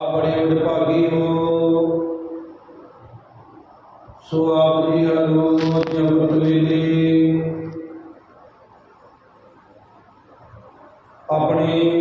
ਆਪਣੇ ਉਡਭਾਗੀ ਹੋ। ਸੋ ਆਪ ਜੀ ਅਲੋਕ ਜਗਤ ਵੇਲੇ ਆਪਣੇ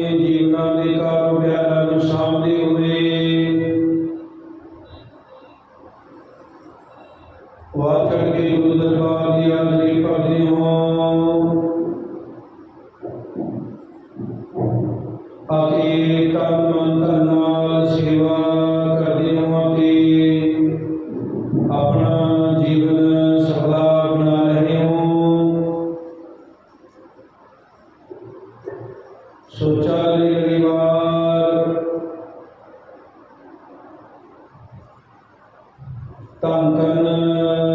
ਸਾਰੇ ਪਰਿਵਾਰ। ਧੰਨ ਧੰਨ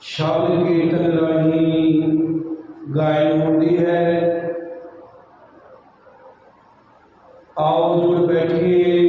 ਸ਼ਬਦ ਕੀਰਤਨ ਰਾਹੀਂ ਗਾਇਨ ਹੁੰਦੀ ਹੈ। ਆਓ ਜੁੜ ਬੈਠੀਏ।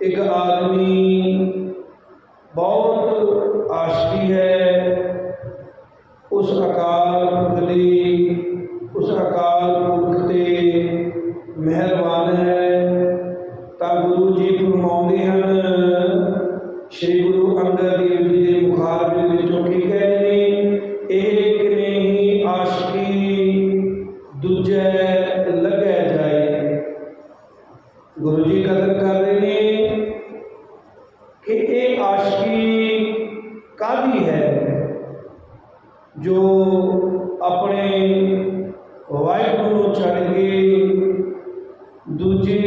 ਇੱਕ ਆਦਮੀ ਬਹੁਤ ਆਸ਼ਕੀ ਹੈ ਉਸ ਅਕਾਲ ਪੁਰਖ ਦੀ ਦੂਜੀ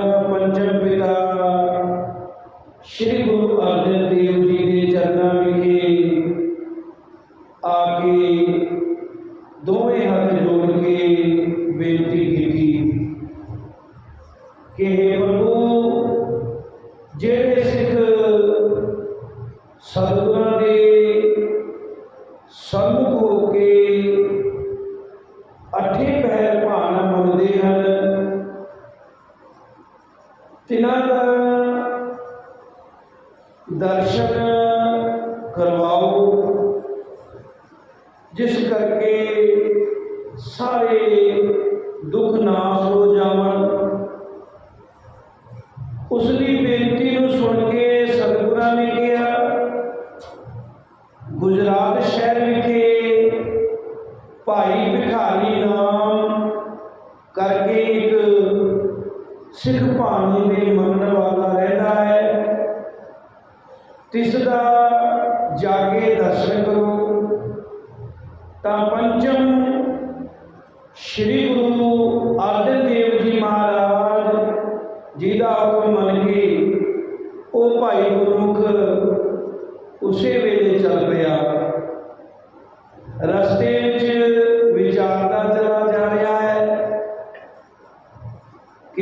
ਪੰਜਨ ਪਿਤਾ। ਸ੍ਰੀ ਗੁਰੂ ਅਰਜਨ ਦੇਵ ਜੀ ਦੇ ਚਰਨਾਂ ਵਿਖੇ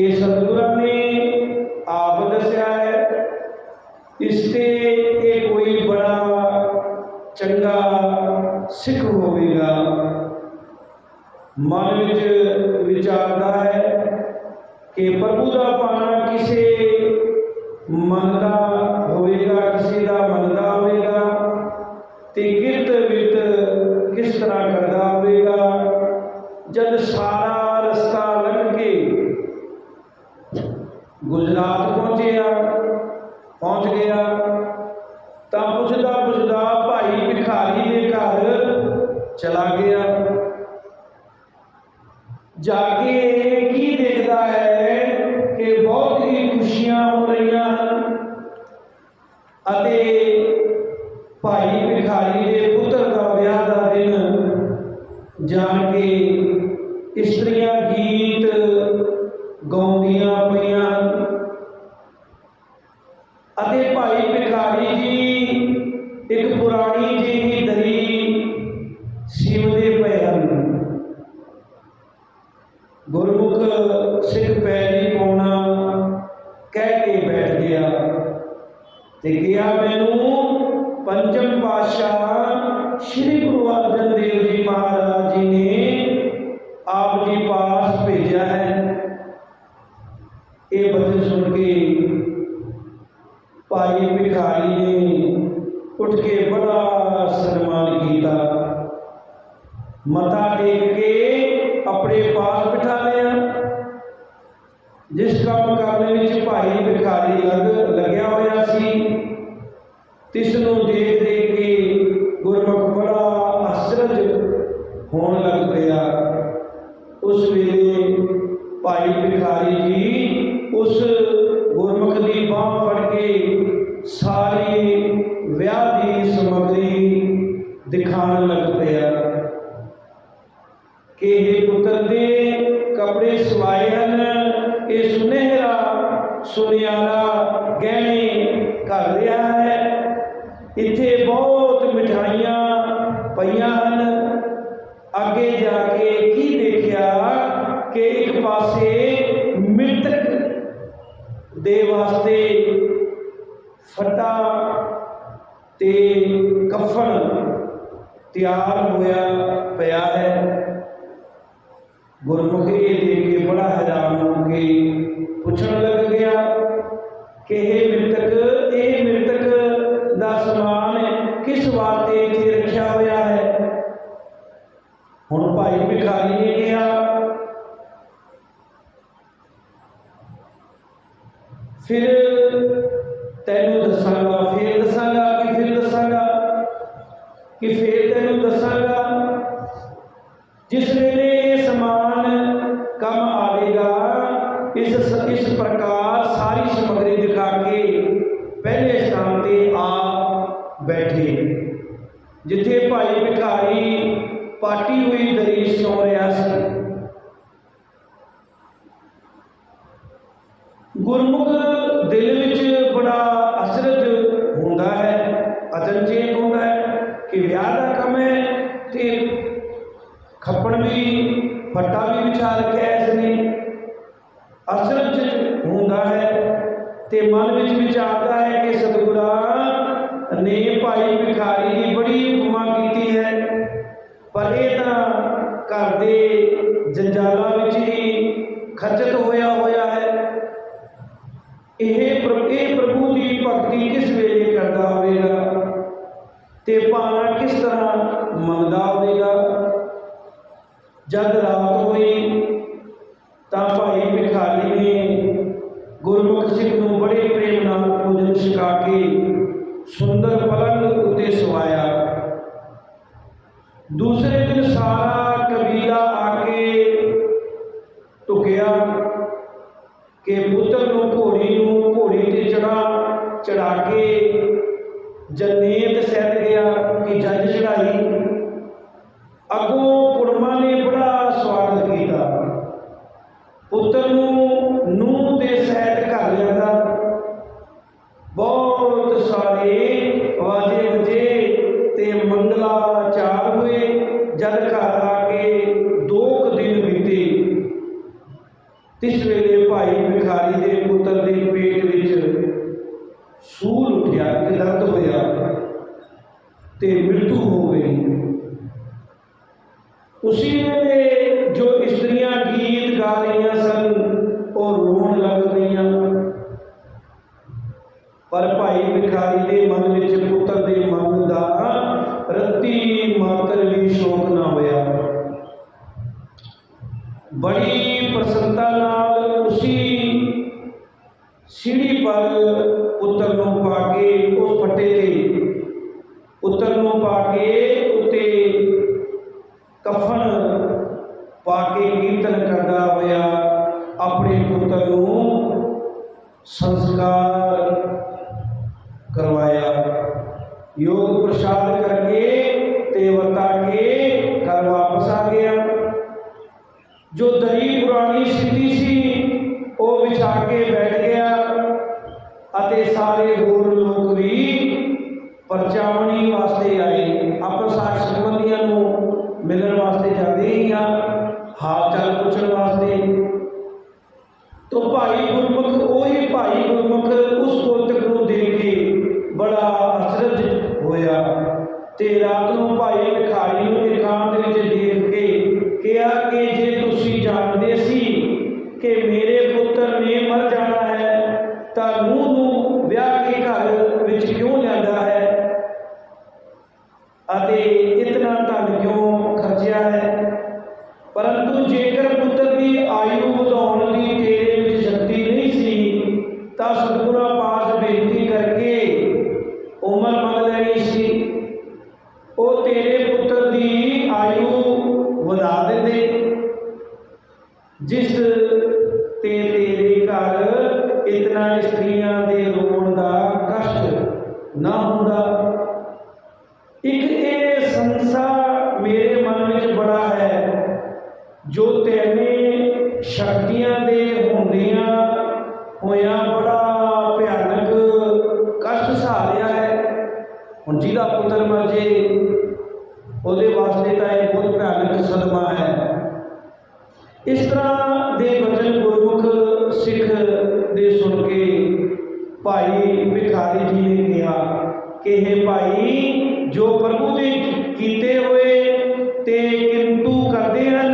ਕਿ ਸਤਿਗੁਰਾਂ ਨੇ ਆਪ ਦੱਸਿਆ ਹੈ। ਇਸ ਤੇ ਇਹ ਕੋਈ ਬੜਾ ਚੰਗਾ ਸਿੱਖ ਹੋਵੇਗਾ। ਮਨ ਵਿੱਚ ਵਿਚਾਰਦਾ ਹੈ ਕਿ ਪ੍ਰਭੂ ਦਾ ਪਾਣਾ ਕਿਸੇ ਮਨ ਦਾ ਚਲਾ ਗਿਆ। ਜਾ ਕੇ ਕੀ ਦੇਖਦਾ ਹੈ ਕਿ ਬਹੁਤ ਹੀ ਖੁਸ਼ੀਆਂ ਹੋ ਰਹੀਆਂ ਹਨ ਅਤੇ ਮੈਨੂੰ ਪਾਤਸ਼ਾਹ ਸ੍ਰੀ ਗੁਰੂ ਅਰਜਨ ਦੇਵ ਜੀ ਮਹਾਰਾਜ ਜੀ ਨੇ ਆਪ ਜੀ ਪਾਸ ਭੇਜਿਆ ਹੈ। ਇਹ ਬਚਨ ਸੁਣ ਕੇ ਭਾਈ ਭਿਖਾਰੀ ਨੇ ਉੱਠ ਕੇ ਬੜਾ ਸਨਮਾਨ ਕੀਤਾ। ਮੱਥਾ ਟੇਕ ਕੇ ਆਪਣੇ ਪਾਸ ਬਿਠਾ ਲਿਆ। ਜਿਸ ਕੰਮ ਕਰਨ ਵਿੱਚ ਭਾਈ ਭਿਖਾਰੀ ਲੱਗ ਲੱਗਿਆ ਹੋਇਆ ਸੀ ਤਿਸ ਨੂੰ ਦੇਖ ਦੇਖ ਕੇ ਗੁਰਮੁਖ ਬੜਾ ਅਸਰਜ ਹੋਣ ਲੱਗ ਪਿਆ। ਉਸ ਵੇਲੇ ਭਾਈ ਭਿਖਾਰੀ ਜੀ ਉਸ ਗੁਰਮੁਖ ਦੀ ਬਾਹ ਫੜ ਕੇ ਸਾਰੀ ਵਿਆਹ ਦੀ ਸਮੱਗਰੀ ਦਿਖਾਣ ਲੱਗ ਪਿਆ। ਕਿ ਇਹ ਪੁੱਤਰ ਦੇ ਕੱਪੜੇ ਸਵਾਏ ਹਨ, ਇਹ ਸੁਨਹਿਰਾ, ਸੁਨਿਆਰਾ ਹੋਇਆ ਪਿਆ ਹੈ। ਗੁਰਮੁਖੀ ਇਹ ਦੇਖ ਕੇ ਬੜਾ ਹੈਰਾਨ ਹੋ ਕੇ ਪੁੱਛਣ ਲੱਗ ਗਿਆ ਕਿ ਗੁਰਮੁਖ ਦਿਲ ਵਿੱਚ ਜਦ ਰਾਤ ਹੋਈ ਤਾਂ ਭਾਈ ਭਿਖਾਰੀ ਨੇ ਗੁਰਮੁਖ ਸਿੰਘ ਨੂੰ ਬੜੇ ਪ੍ਰੇਮ ਨਾਲ ਭੋਜਨ ਛਕਾ ਕੇ ਸੁੰਦਰ ਪਲੰਗ ਉਤੇ ਸਵਾਇਆ। ਦੂਸਰੇ ਦਿਨ ਸਾਰਾ ਕਬੀਲਾ ਆ ਕੇ ਟੁਕਿਆ ਕਿ ਪੁੱਤਰ ਨੂੰ ਘੋੜੀ ਨੂੰ ਘੋੜੀ ਤੇ ਚੜਾ ਚੜਾ ਕੇ ਜਨੇਤ ਸਹਿਤ ਗਿਆ ਕਿ ਜੰਜ ਚੜਾਈ ਅਗੋਂ ਲੋਕਮਾਂ ਨੇ ਬੜਾ ਸਵਾਗਤ ਕੀਤਾ। ਪੁੱਤਰ ਨੂੰ ਨੂੰਹ ਦੇ হোটেলে ਤੇ ਤੇਰੇ ਘਰ, ਇਤਨਾ ਇਸਤਰੀਆਂ ਦੇ ਰੋਣ ਦਾ ਕਸ਼ਟ ਨਾ ਹੁੰਦਾ। ਇੱਕ ਇਹ ਸੰਸਾ ਮੇਰੇ ਮਨ ਵਿੱਚ ਬੜਾ ਹੈ, ਜੋ ਤੈਨੇ ਸ਼ਕਤੀਆਂ ਦੇ ਹੁੰਦਿਆਂ ਹੋਇਆ ਬੜਾ ਭਿਆਨਕ ਕਸ਼ਟ ਸਹਾਰਿਆ ਹੈ। ਹੁਣ ਜਿਹਦਾ ਪੁੱਤਰ ਮਰ ਜੇ, ਉਹਦੇ ਵਾਸਤੇ ਤਾਂ ਇਹ ਬਹੁਤ ਭਿਆਨਕ ਸਦਮਾ ਹੈ। ਇਸ ਤਰ੍ਹਾਂ ਦੇ ਵਚਨ ਗੁਰਮੁਖ ਸਿੱਖ ਦੇ ਸੁਣ ਕੇ ਭਾਈ ਭਿਖਾਰੀ ਜੀ ਨੇ ਕਿਹਾ ਕਿ हे ਭਾਈ, ਜੋ ਪ੍ਰਭੂ ਦੇ ਕੀਤੇ ਹੋਏ ਤੇ ਕਿੰਤੂ ਕਰਦੇ ਹਨ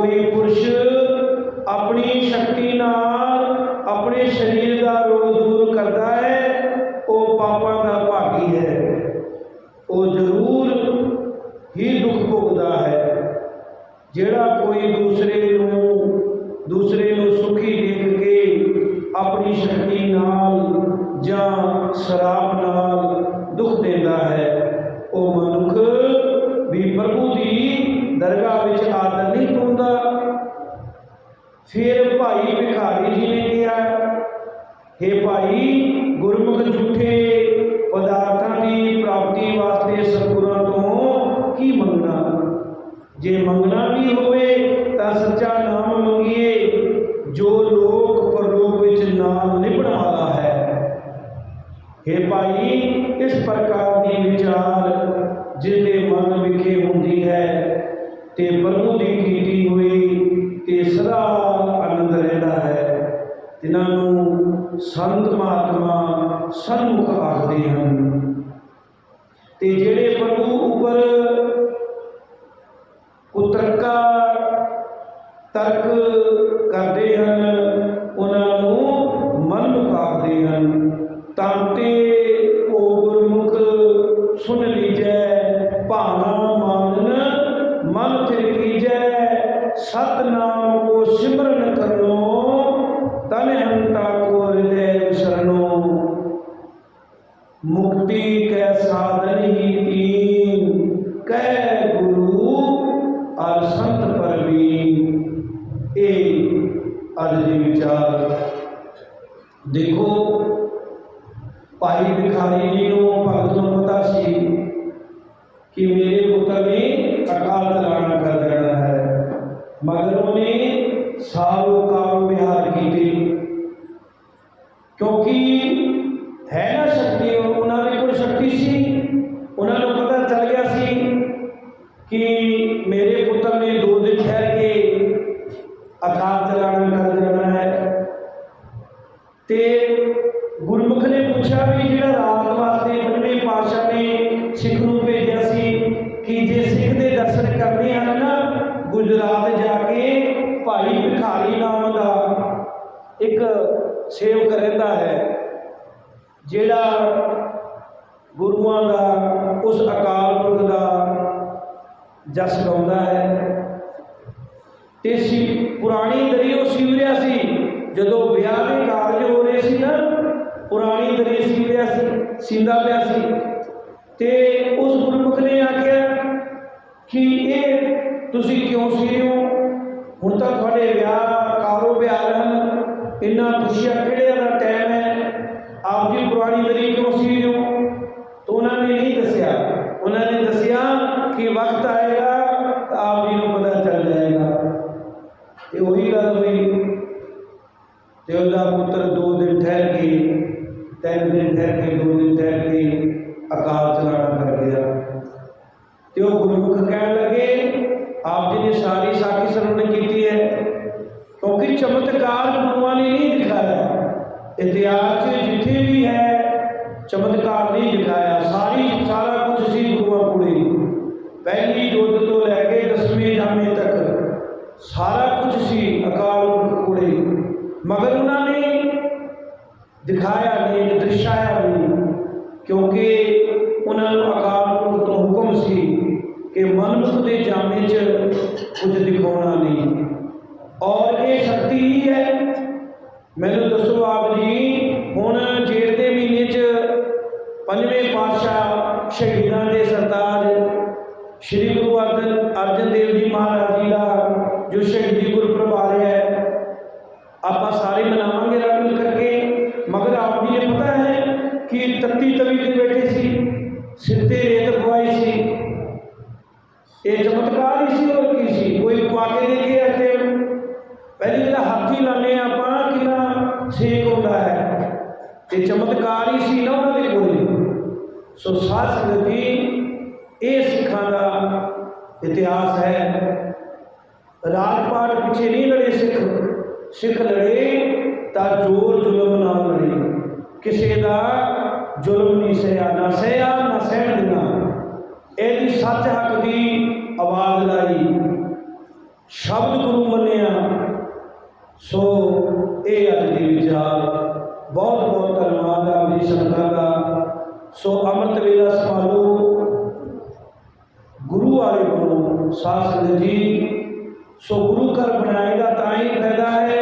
कोई पुरुष नाम को सिमर ਸਾਰੋ ਕਾਮ ਵਿਹਾਰ ਕੀਤੇ ਕਿਉਂਕਿ ਤੇ ਸੀ ਪੁਰਾਣੀ ਦਰੀ ਉਹ ਸਿਵਰਿਆ ਸੀ, ਜਦੋਂ ਵਿਆਹ ਦੇ ਕਾਰਜ ਹੋ ਰਹੇ ਸੀ ਨਾ, ਪੁਰਾਣੀ ਦਰੀ ਸਿਵਰਿਆ ਸੀ, ਸਿੰਦਾ ਪਿਆ ਸੀ। ਤੇ ਉਸ ਗੁਰਮੁਖ ਨੇ ਆਖਿਆ ਕਿ ਇਹ ਤੁਸੀਂ ਕਿਉਂ ਸੀ ਰਹੇ ਹੋ? ਹੁਣ ਤਾਂ ਤੁਹਾਡੇ ਵਿਆਹ ਕਾਰੋ ਵਿਆਹ ਹਨ ਇੰਨਾ ਖੁਸ਼ੀਆਂ ਕਿਹੜੇ ਦਾ ਟਾਈਮ ਹੈ? ਆਪ ਜੀ ਪੁਰਾਣੀ ਦਰੀ ਕਿਉਂ ਸੀ ਰਹੇ ਹੋ? ਤਾਂ ਉਹਨਾਂ ਨੇ ਨਹੀਂ ਦੱਸਿਆ। ਉਹਨਾਂ ਨੇ ਦੱਸਿਆ ਕਿ ਵਕਤ ਆਏ ਤਾਂ ਆਪ ਜੀ ਨੂੰ ਪਤਾ ਚੱਲ ਜਾਏਗਾ ਤੇ ਉਹੀ ਗੱਲ ਹੋਈ। ਤੇ ਉਹਦਾ ਪੁੱਤਰ ਦੋ ਦਿਨ ਠਹਿਰ ਕੇ, ਤਿੰਨ ਦਿਨ ਠਹਿਰ ਕੇ, ਦੋ ਦਿਨ ਠਹਿਰ ਕੇ ਅਕਾਲ ਚਲਾਣਾ ਕਰ ਗਿਆ। ਤੇ ਉਹ ਗੁਰਮੁਖ ਕਹਿਣ ਲੱਗੇ, ਆਪ ਜੀ ਨੇ ਸਾਰੀ ਸਾਖੀ ਸਰਵਣ ਕੀਤੀ ਹੈ। ਕਿਉਂਕਿ ਚਮਤਕਾਰ ਗੁਰੂਆਂ ਨੇ ਨਹੀਂ ਦਿਖਾਇਆ। ਇਤਿਹਾਸ ਜਿੱਥੇ ਵੀ ਹੈ, ਚਮਤਕਾਰ ਨਹੀਂ ਦਿਖਾਇਆ। ਸਾਰੀ, ਸਾਰਾ ਕੁਝ ਸੀ ਗੁਰੂਆਂ ਕੋਲੇ। ਪਹਿਲੀ ਜੋਤ ਤੋਂ ਲੈ ਕੇ ਦਸਵੇਂ ਜਾਮੇ ਤੱਕ। ਸਾਰਾ ਕੁਝ ਸੀ ਅਕਾਲ ਪੁਰਖ ਕੋਲੇ ਮਗਰ ਉਹਨਾਂ ਨੇ ਦਿਖਾਇਆ ਨਹੀਂ, ਦਰਸਾਇਆ ਨਹੀਂ, ਕਿਉਂਕਿ ਉਹਨਾਂ ਨੂੰ ਅਕਾਲ ਪੁਰਖ ਤੋਂ ਹੁਕਮ ਸੀ ਕਿ ਮਨੁੱਖ ਦੇ ਜਾਮੇ 'ਚ ਕੁਝ ਦਿਖਾਉਣਾ ਨਹੀਂ। ਹੈ। ਮੈਨੂੰ ਦੱਸੋ ਆਪ ਜੀ, ਹੁਣ ਜੇਠ ਦੇ ਮਹੀਨੇ 'ਚ ਪੰਜਵੇਂ ਪਾਤਸ਼ਾਹ ਸ਼ਹੀਦਾਂ ਦੇ ਸਰਤਾਜ ਸ੍ਰੀ ਗੁਰੂ ਅਰਜਨ ਅਰਜਨ ਦੇਵ ਜੀ ਮਹਾਰਾਜ ਜੀ ਦਾ ਜੋ ਸ਼ਹੀਦੀ ਗੁਰਪੁਰਬ ਆ ਰਿਹਾ ਹੈ, ਆਪਾਂ ਸਾਰੇ ਮਨਾਵਾਂਗੇ ਰਲ ਮਿਲ ਕਰਕੇ। ਮਗਰ ਆਪ ਜੀ ਇਹ ਪਤਾ ਹੈ ਕਿ ਤੱਤੀ ਤਵੀ ਤੇ ਬੈਠੇ ਸੀ ਸਿਰ ਰੇਤ ਪਵਾਈ ਸੀ। ਇਹ ਚਮਤਕਾਰ ਹੀ ਸੀ ਹੋਰ ਕੀ ਸੀ। ਕੋਈ ਪਵਾ ਕੇ ਦੇ ਕੇ ਇੱਥੇ ਪਹਿਲੀ ਜਿਹੜਾ ਹੱਥੀ ਲਾਣੇ ਆਪਾਂ, ਕਿੰਨਾ ਸੇਕ ਹੁੰਦਾ ਹੈ। ਤੇ ਚਮਤਕਾਰ ਹੀ ਸੀ ਨਾ ਉਹਨਾਂ ਦੇ ਕੋਲ। ਸੋ ਸਾਧ ਸੰਗਤੀ ਇਹ ਸਿੱਖਾਂ ਦਾ ਇਤਿਹਾਸ ਹੈ। ਰਾਜਪਾਲ ਪਿੱਛੇ ਨਹੀਂ ਲੜੇ ਸਿੱਖ। ਸਿੱਖ ਲੜੇ ਤਾਂ ਜ਼ੋਰ ਜ਼ੁਲਮ ਨਾਲ ਲੜੇ। ਕਿਸੇ ਦਾ ਜ਼ੁਲਮ ਨਹੀਂ ਸਹਿਆ, ਨਾ ਸਹਿਆ, ਨਾ ਸਹਿਣ ਦੇਣਾ ਇਹਦੀ ਸੱਚ ਹੱਕ ਦੀ ਆਵਾਜ਼ ਲਾਈ। ਸ਼ਬਦ ਗੁਰੂ ਮੰਨਿਆ। ਸੋ ਇਹ ਅੱਜ ਦੀ ਵਿਚਾਰ। ਬਹੁਤ ਬਹੁਤ ਧੰਨਵਾਦ ਆਪ ਜੀ ਸੰਗਤਾਂ ਦਾ। ਸੋ ਅੰਮ੍ਰਿਤ ਵੇਲਾ ਸੰਭਾਲੋ। ਗੁਰੂ ਵਾਲੇ ਬਣੋ। ਸਾਧ ਸੰਗਤ ਜੀ ਸੋ ਗੁਰੂ ਘਰ ਬਣਾਏ ਦਾ ਤਾਂ ਹੀ ਫਾਇਦਾ ਹੈ।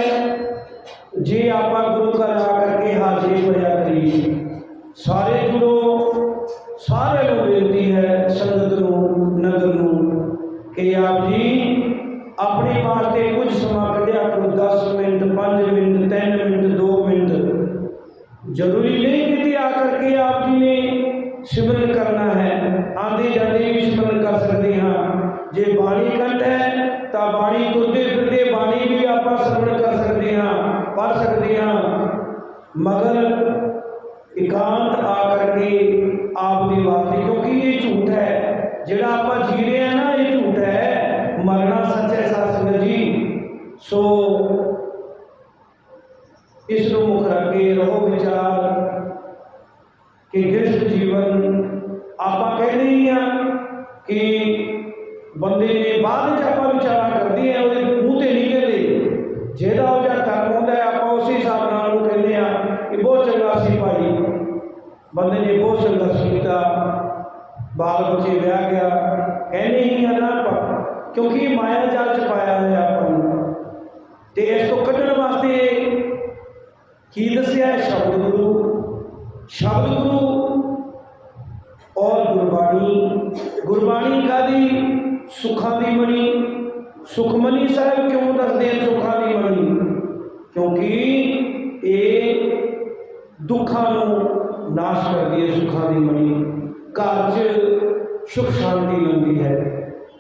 ਜੇ ਆਪਾਂ ਗੁਰੂ ਘਰ ਆ ਕਰਕੇ ਹਾਜ਼ਰੀ ਭਰਿਆ ਕਰੀਏ, ਸਾਰੇ ਜੁੜੋ ਸਾਰਿਆਂ ਨੂੰ ਬੇਨਤੀ ਹੈ ਸੰਗਤ ਨੂੰ, ਨਗਰ ਨੂੰ, ਕਿ ਆਪ ਜੀ ਆਪਣੇ ਵਾਸਤੇ ਕੁਝ ਸਮਾਂ ਕੱਢਿਆ ਕਰੋ 10 ਮਿੰਟ 5 ਮਿੰਟ 3 ਮਿੰਟ 2 ਮਿੰਟ। ਜ਼ਰੂਰੀ ਨਹੀਂ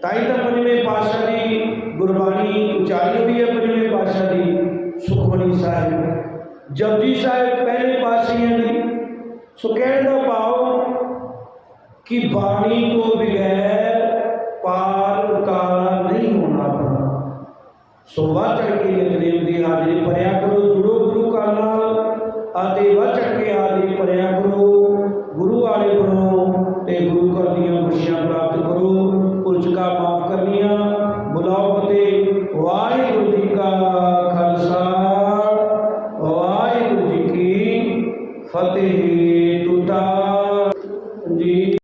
ਤਾਂ ਹੀ ਤਾਂ ਪੰਜਵੇਂ ਪਾਤਸ਼ਾਹ ਦੀ ਗੁਰਬਾਣੀ ਉਚਾਰੀ ਹੋਈ ਹੈ, ਪੰਜਵੇਂ ਪਾਤਸ਼ਾਹ ਦੀ ਸੁਖਮਨੀ ਸਾਹਿਬ। ਜਪਜੀ ਸਾਹਿਬ ਪਹਿਲੇ ਪਾਤਸ਼ਾਹੀਆਂ ਦੀ। ਸੋ ਕਹਿਣ ਦਾ ਭਾਵ ਕਿ ਬਾਣੀ ਤੋਂ ਬਿਗੈਰ ਪਾਰ ਉਤਾਰ ਨਹੀਂ ਹੋਣਾ ਪਣਾ ਸੋ ਵਾਚੜ ਕੇ ਨਿਤਨੇਮ ਦੀ ਹਾਜ਼ਰੀ ਭਰਿਆ ਕਰੋ, ਜੁੜੋ ਗੁਰੂ ਕਾ ਨਾਲ ਅਤੇ ਵਾਚੜ ਕੇ ਹਾਜ਼ਰੀ ਭਰਿਆ ਕਰੋ। ਗੁਰੂ ਵਾਲੇ ਬਣੋ ਤੇ ਗੁਰੂ ਘਰ ਦੀਆਂ